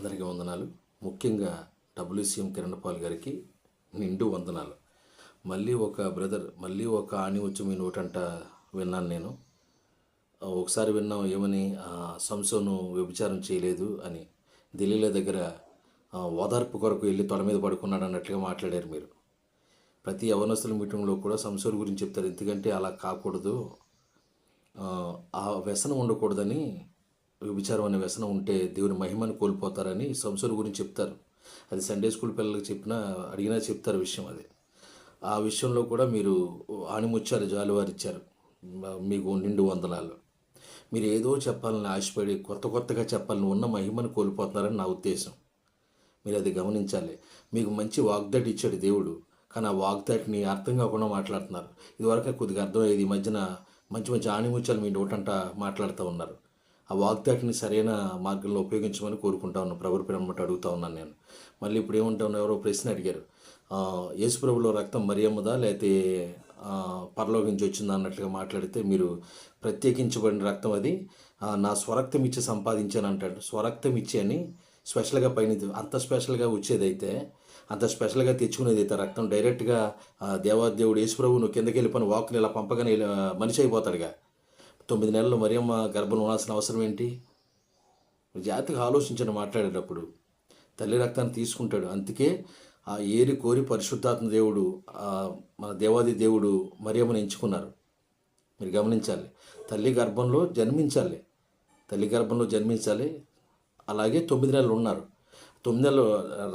అందరికీ వందనాలు. ముఖ్యంగా డబ్ల్యూసీఎం కిరణపాల్ గారికి నిండు వందనాలు. మళ్ళీ ఒక బ్రదర్ మళ్ళీ ఒక ఆని వచ్చి మీ నోటంట విన్నాను నేను. ఒకసారి విన్నాం ఏమని ఆ, సంసోను వ్యభిచారం చేయలేదు అని. ఢిల్లీలో దగ్గర ఓదార్పు కొరకు వెళ్ళి తొడ మీద పడుకున్నాడు అన్నట్లుగా మాట్లాడారు మీరు. ప్రతి యవనస్తుల మీటింగ్లో కూడా సంసోన్ గురించి చెప్తారు. ఎందుకంటే అలా కాకూడదు. ఆ వ్యసనం ఉండకూడదని వ్యభిచారం అనే వ్యసనం ఉంటే దేవుని మహిమను కోల్పోతారని సంసోన్ గురించి చెప్తారు. అది సండే స్కూల్ పిల్లలకు చెప్పినా అడిగినా చెప్తారు విషయం అది. ఆ విషయంలో కూడా మీరు ఆణిముచ్చారు జాలివారిచ్చారు. మీకు నిండు వందనాలు. మీరు ఏదో చెప్పాలని ఆశపడి కొత్త కొత్తగా చెప్పాలని ఉన్న మహిమను కోల్పోతున్నారని నా ఉద్దేశం. మీరు అది గమనించాలి. మీకు మంచి వాగ్దాటి ఇచ్చాడు దేవుడు. కానీ ఆ వాగ్దాటిని అర్థం కాకుండా మాట్లాడుతున్నారు. ఇదివరకు కొద్దిగా అర్థమయ్యేది ఈ మధ్యన మంచి మంచి ఆణిముచ్చాలు మీ నోటంట మాట్లాడుతూ ఉన్నారు. ఆ వాగ్దాటిని సరైన మార్గంలో ఉపయోగించమని కోరుకుంటా ఉన్నాను. ప్రభు పిరమ్మట అడుగుతా ఉన్నాను నేను. మళ్ళీ ఇప్పుడు ఏమంటా ఎవరో ప్రశ్న అడిగారు. యేసుప్రభులో రక్తం మరియమ్మదా? లేకపోతే ఆ, నుంచి వచ్చిందా అన్నట్లుగా మాట్లాడితే మీరు ప్రత్యేకించబడిన రక్తం అది. నా స్వరక్తం ఇచ్చి సంపాదించాను అంటాడు. స్వరక్తం ఇచ్చి అని స్పెషల్గా పైన అంత స్పెషల్గా వచ్చేదైతే అంత స్పెషల్గా తెచ్చుకునేది అయితే రక్తం డైరెక్ట్గా దేవాదేవుడు యేసుప్రభు నువ్వు కిందకి వెళ్ళిపోయిన వాకులు ఇలా పంపగానే మనిషి అయిపోతాడుగా. తొమ్మిది నెలలు మరియమ్మ గర్భం ఉండాల్సిన అవసరం ఏంటి? జాతిగా ఆలోచించని మాట్లాడేటప్పుడు తల్లి రక్తాన్ని తీసుకుంటాడు. అందుకే ఆ ఏరి కోరి పరిశుద్ధాత్మ దేవుడు మన దేవాది దేవుడు మరియమ్మను ఎంచుకున్నారు. మీరు గమనించాలి. తల్లి గర్భంలో జన్మించాలి. తల్లి గర్భంలో జన్మించాలి. అలాగే తొమ్మిది నెలలు ఉన్నారు. తొమ్మిది నెలలు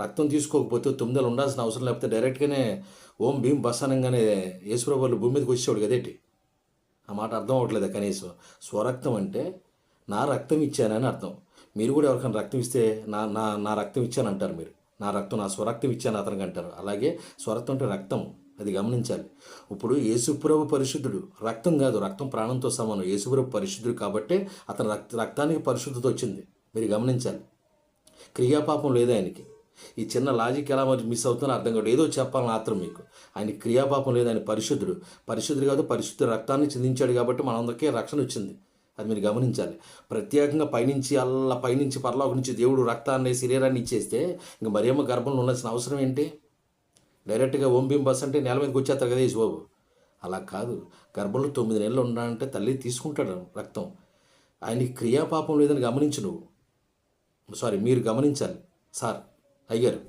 రక్తం తీసుకోకపోతే తొమ్మిది నెలలు ఉండాల్సిన అవసరం లేకపోతే డైరెక్ట్గానే ఓం భీం బసానంగానే అనగానే యేసుప్రభు వాళ్ళు భూమి మీదకి వచ్చేవాడు కదేటి? ఆ మాట అర్థం అవ్వట్లేదు కనీసం? స్వరక్తం అంటే నా రక్తం ఇచ్చానని అర్థం. మీరు కూడా ఎవరికైనా రక్తం ఇస్తే నా నా నా రక్తం ఇచ్చాను అంటారు మీరు. నా రక్తం నా స్వరక్తం ఇచ్చాను అతనికి అంటారు. అలాగే స్వరక్తం అంటే రక్తం అది గమనించాలి. ఇప్పుడు యేసుప్రభు పరిశుద్ధుడు రక్తం కాదు రక్తం ప్రాణంతో సమానం. యేసుప్రభు పరిశుద్ధుడు కాబట్టి అతని రక్త రక్తానికి పరిశుద్ధత వచ్చింది. మీరు గమనించాలి. క్రియాపాపం లేదు ఆయనకి. ఈ చిన్న లాజిక్ ఎలా మరి మిస్ అవుతుందో అర్థం కాదు ఏదో చెప్పాలని మాత్రం మీకు. ఆయన క్రియాపాపం లేదు. ఆయన పరిశుద్ధుడు. పరిశుద్ధుడు కాదు పరిశుద్ధ రక్తాన్ని చిందించాడు కాబట్టి మనందరికీ రక్షణ వచ్చింది. అది మీరు గమనించాలి. ప్రత్యేకంగా పైనుంచి అల్లా పైనుంచి పరలోక నుంచి దేవుడు రక్తాన్ని శరీరాన్ని ఇచ్చేస్తే ఇంక మరేమో గర్భంలో ఉండాల్సిన అవసరం ఏంటి? డైరెక్ట్గా ఓం భీం బస్ అంటే నేల మీదకి వచ్చేస్తారు కదా బాబు అలా కాదు. గర్భంలో తొమ్మిది నెలలు ఉండాలంటే తల్లి తీసుకుంటాడు రక్తం. ఆయనకి క్రియాపాపం లేదని గమనించు నువ్వు. సారీ మీరు గమనించాలి. సార్ అయ్యారు.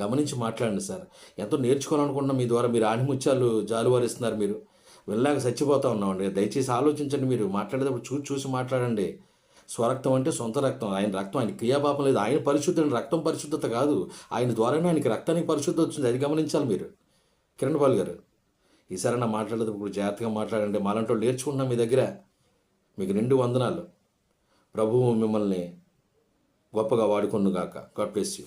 గమనించి మాట్లాడండి సార్. ఎంతో నేర్చుకోవాలనుకుంటున్నా మీ ద్వారా. మీరు ఆణిముత్యాలు జాలువారిస్తున్నారు మీరు. వెళ్ళాక చచ్చిపోతా ఉన్నామండి. దయచేసి ఆలోచించండి మీరు. మాట్లాడేటప్పుడు చూసి చూసి మాట్లాడండి. స్వరక్తం అంటే సొంత రక్తం. ఆయన రక్తం ఆయన క్రియాపాపం లేదు. ఆయన పరిశుద్ధుడు రక్తం పరిశుద్ధత కాదు. ఆయన ద్వారానే ఆయనకి రక్తానికి పరిశుద్ధత వచ్చింది. అది గమనించాలి మీరు. కిరణ్ పాల్ గారు ఈసారి నా మాట్లాడేటప్పుడు జాగ్రత్తగా మాట్లాడండి. మాలంటో వాళ్ళు మీ దగ్గర. మీకు రెండు వందనాలు. ప్రభువు మిమ్మల్ని గొప్పగా వాడుకొనుగాక. God bless you.